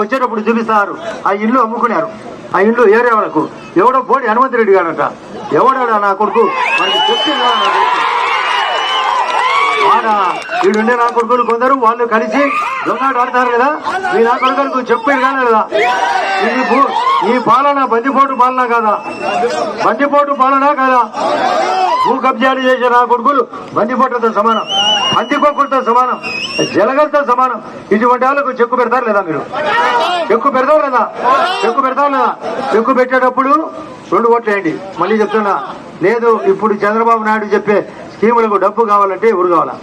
వచ్చేటప్పుడు చూపిస్తారు. ఆ ఇల్లు అమ్ముకున్నారు. ఆ ఇల్లు ఏరే వాళ్ళకు. ఎవడో పోటీ హనుమంత్ రెడ్డి గారంట. ఎవడాడా నా కొడుకు? మనకి చెప్పిందా వీడుండే నా కొడుకులు కొందరు వాళ్ళు కలిసి దొంగాట ఆడతారు కదా? మీ నా కొడుకులకు చెప్పేది కానీ లేదా ఇది ఈ పాలన బందిపోటు పాలన కాదా? బందిపోటు పాలన కాదా? భూ కబ్జాలు చేసే నా కొడుకులు బందిపోటుతో సమానం. పందికొక్కులతో సమానం జలగలతో సమానం. ఇటువంటి వాళ్ళకు చెక్కు పెడతారు లేదా మీరు? చెక్కు పెడతారు లేదా చెక్కు పెడతారు? లేదా చెక్కు పెట్టేటప్పుడు రెండు ఓట్లు వేయండి. మళ్ళీ చెప్తున్నా లేదు ఇప్పుడు చంద్రబాబు నాయుడు చెప్పే స్కీములకు డబ్బు కావాలంటే ఎవరు కావాలా?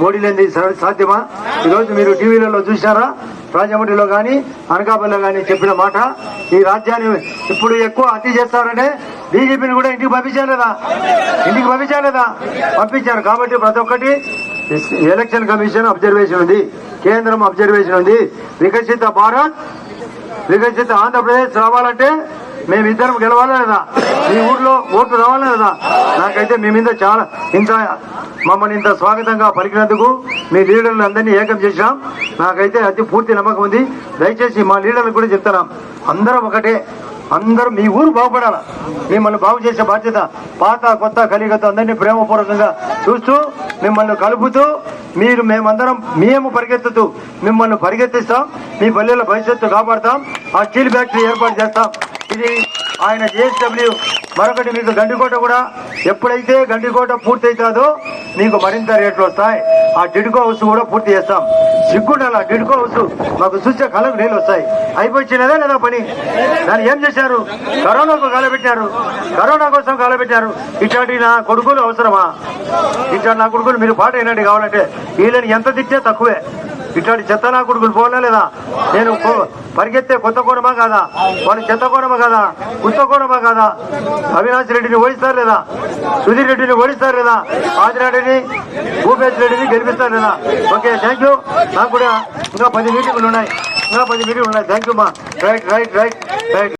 మోడీ లేని సాధ్యమా? ఈరోజు మీరు టీవీలలో చూసారా రాజమండ్రిలో కానీ అనకాపల్లిలో కానీ చెప్పిన మాట ఈ రాజ్యాన్ని ఇప్పుడు ఎక్కువ అతి చేస్తారంటే బీజేపీని కూడా ఇంటికి పంపించలేదా? ఇంటికి పంపించలేదా? పంపించారు. కాబట్టి ప్రతి ఒక్కటి ఎలక్షన్ కమిషన్ అబ్జర్వేషన్ ఉంది. కేంద్రం అబ్జర్వేషన్ ఉంది. వికసిత భారత్ వికసిత ఆంధ్రప్రదేశ్ రావాలంటే మేమిద్దరం గెలవాలా లేదా? మీ ఊర్లో ఓట్లు రావాలా లేదా? నాకైతే మీ మీద చాలా ఇంత మమ్మల్ని ఇంత స్వాగతంగా పలికినందుకు మీ లీడర్లు అందరినీ ఏకం చేసినాం నాకైతే అతి పూర్తి నమ్మకం ఉంది. దయచేసి మా లీడర్లకు కూడా చెప్తున్నాం. అందరం ఒకటే. అందరూ మీ ఊరు బాగుపడాల? మిమ్మల్ని బాగు చేసే బాధ్యత పాత కొత్త కలిగత అందరినీ ప్రేమపూర్వకంగా చూస్తూ మిమ్మల్ని కలుపుతూ మీరు మేమందరం మేము పరిగెత్తుతూ మిమ్మల్ని పరిగెత్తిస్తాం మీ పల్లెల భవిష్యత్తు కాపాడుతాం ఆ స్టీల్ ఫ్యాక్టరీ ఏర్పాటు చేస్తాం. ఇది ఆయన జేఎస్డబ్ల్యూ మరొకటి మీకు గండికోట కూడా ఎప్పుడైతే గండికోట పూర్తి అవుతుందో మీకు మరింత రేట్లు వస్తాయి. ఆ డిడ్కో హౌస్ కూడా పూర్తి చేస్తాం. సిగ్గుండాల డిడ్కో హౌస్. మాకు చూసే కళ్ళకు నీళ్ళు వస్తాయి. అయిపోయినదా లేదా పని? దాన్ని ఏం చేశారు? కరోనాకు కాలబెట్టారు. కరోనా కోసం కాలబెట్టారు. ఇట్లాంటి నా కొడుకులు అవసరమా? ఇట్లాంటి నా కొడుకులు మీరు పాట వినండి కావాలంటే. వీళ్ళని ఎంత తిట్టే తక్కువే. ఇట్లాంటి చెత్త నా కొడుకులు పోలే లేదా? నేను పరిగెత్తే కొత్త కోణమా కాదా? వాళ్ళు చెత్త కోణమా కాదా? కొత్త కోణమా కాదా? అవినాష్ రెడ్డిని ఓడిస్తారు లేదా? సుధీర్ రెడ్డిని ఓడిస్తారు లేదా? ఆదిరెడ్డిని భూపేష్ రెడ్డిని గెలిపిస్తారు లేదా? ఓకే థ్యాంక్ యూ నాకు కూడా ఇంకా పది మీటింగులు ఉన్నాయి. ఇంకా పది మీటింగులు ఉన్నాయి. థ్యాంక్ యూ మా రైట్ రైట్ రైట్ రైట్